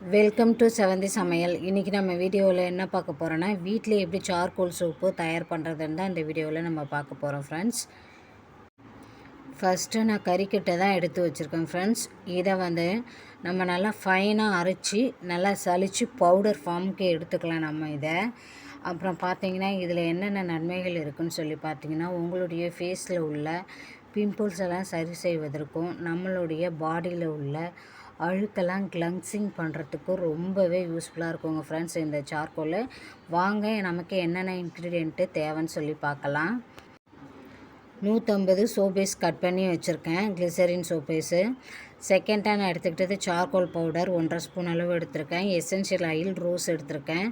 Welcome to செவந்தி சமையல் இன்றைக்கி நம்ம வீடியோவில் என்ன பார்க்க போகிறோன்னா வீட்டில் எப்படி சார்கோல் சூப்பு தயார் பண்ணுறதுன்னு தான் இந்த வீடியோவில் நம்ம பார்க்க போகிறோம் ஃப்ரெண்ட்ஸ் ஃபஸ்ட்டு நான் கறிக்கட்டை தான் எடுத்து வச்சுருக்கேன் ஃப்ரெண்ட்ஸ் இதை வந்து நம்ம நல்லா ஃபைனாக அரைச்சி நல்லா சலித்து பவுடர் ஃபார்முக்கு எடுத்துக்கலாம் நம்ம இதை. அப்புறம் பார்த்தீங்கன்னா இதில் என்னென்ன நன்மைகள் இருக்குதுன்னு சொல்லி பார்த்தீங்கன்னா உங்களுடைய ஃபேஸில் உள்ள பிம்பிள்ஸ் எல்லாம் சரி செய்வதற்கும் நம்மளுடைய பாடியில் உள்ள அழுக்கெல்லாம் கிளன்சிங் பண்ணுறதுக்கு ரொம்பவே யூஸ்ஃபுல்லாக இருக்குங்க ஃப்ரெண்ட்ஸ் இந்த சார்கோலு வாங்க நமக்கு என்னென்ன இன்க்ரீடியண்ட்டு தேவைன்னு சொல்லி பார்க்கலாம். நூற்றம்பது சோபேஸ் கட் பண்ணி வச்சுருக்கேன் கிளிசரின் சோபேஸு செகண்டாக நான் எடுத்துக்கிட்டது சார்கோல் பவுடர் ஒன்றரை ஸ்பூன் அளவு எடுத்திருக்கேன். எசென்ஷியல் ஆயில் ரோஸ் எடுத்திருக்கேன்.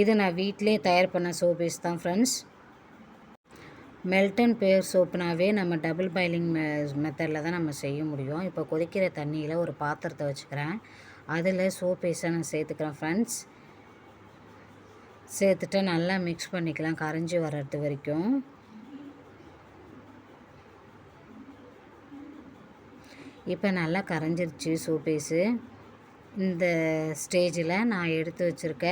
இது நான் வீட்டிலே தயார் பண்ண சோபேஸ் தான் ஃப்ரெண்ட்ஸ் மெல்டன் பேர் சோப்புனாவே நம்ம டபுள் பாயிலிங் மெ மெத்தடில் தான் நம்ம செய்ய முடியும். இப்போ கொதிக்கிற தண்ணியில் ஒரு பாத்திரத்தை வச்சுக்கிறேன். அதில் சோப் பீஸை நான் சேர்த்துக்கிறேன் ஃப்ரெண்ட்ஸ் சேர்த்துட்டு நல்லா மிக்ஸ் பண்ணிக்கலாம் கரைஞ்சி வர்றது வரைக்கும். இப்போ நல்லா கரைஞ்சிருச்சு சோப்பேஸு இந்த ஸ்டேஜில் நான் எடுத்து வச்சுருக்க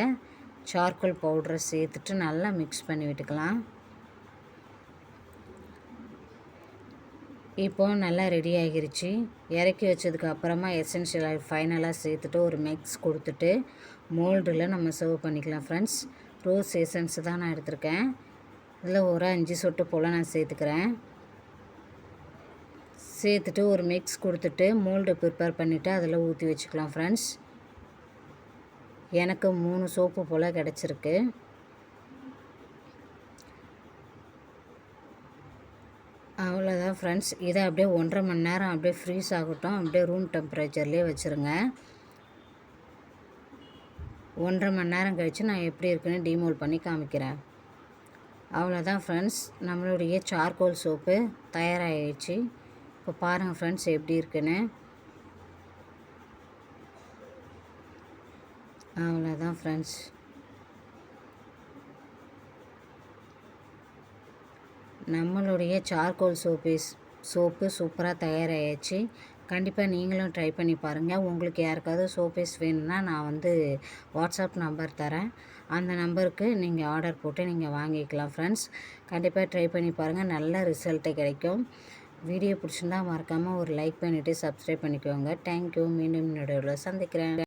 சார்கோல் பவுடரை சேர்த்துட்டு நல்லா மிக்ஸ் பண்ணி விட்டுக்கலாம். இப்போது நல்லா ரெடி ஆகிருச்சு. இறக்கி வச்சதுக்கு அப்புறமா எசென்ஷியல் ஆயில் ஃபைனலாக சேர்த்துட்டு ஒரு மிக்ஸ் கொடுத்துட்டு மோல்டில் நம்ம சர்வ் பண்ணிக்கலாம் ஃப்ரெண்ட்ஸ் ரோஸ் எசன்ஸ் தான் நான் எடுத்திருக்கேன். இதில் ஒரு அஞ்சு சொட்டு போல் நான் சேர்த்துக்கிறேன். சேர்த்துட்டு ஒரு மிக்ஸ் கொடுத்துட்டு மோல்டு ப்ரிப்பேர் பண்ணிவிட்டு அதில் ஊற்றி வச்சுக்கலாம் ஃப்ரெண்ட்ஸ் எனக்கு மூணு சோப்பு போல் கிடச்சிருக்கு. அவ்வளோதான் ஃப்ரெண்ட்ஸ் இதை அப்படியே ஒன்றரை மணி நேரம் அப்படியே ஃப்ரீஸ் ஆகட்டும். அப்படியே ரூம் டெம்பரேச்சர்லேயே வச்சுருங்க. ஒன்றரை மணி நேரம் கழித்து நான் எப்படி இருக்குன்னு டிமோல் பண்ணி காமிக்கிறேன். அவ்வளோதான் ஃப்ரெண்ட்ஸ் நம்மளுடைய சார்கோல் சோப்பு தயாராகிடுச்சு. இப்போ பாருங்கள் ஃப்ரெண்ட்ஸ் எப்படி இருக்குன்னு. அவ்வளோதான் ஃப்ரெண்ட்ஸ் நம்மளுடைய சார்கோல் சோப்பீஸ் சோப்பு சூப்பராக தயாராகிடுச்சு கண்டிப்பாக நீங்களும் ட்ரை பண்ணி பாருங்கள் உங்களுக்கு யாருக்காவது சோப்பேஸ் வேணும்னா நான் வந்து வாட்ஸ்அப் நம்பர் தரேன். அந்த நம்பருக்கு நீங்கள் ஆர்டர் போட்டு நீங்கள் வாங்கிக்கலாம் ஃப்ரெண்ட்ஸ் கண்டிப்பாக ட்ரை பண்ணி பாருங்கள் நல்ல ரிசல்ட்டு கிடைக்கும். வீடியோ பிடிச்சிருந்தா மறக்காமல் ஒரு லைக் பண்ணிவிட்டு சப்ஸ்கிரைப் பண்ணிக்கோங்க. தேங்க்யூ மீண்டும் வீடியோவில் சந்திக்கிறேன்.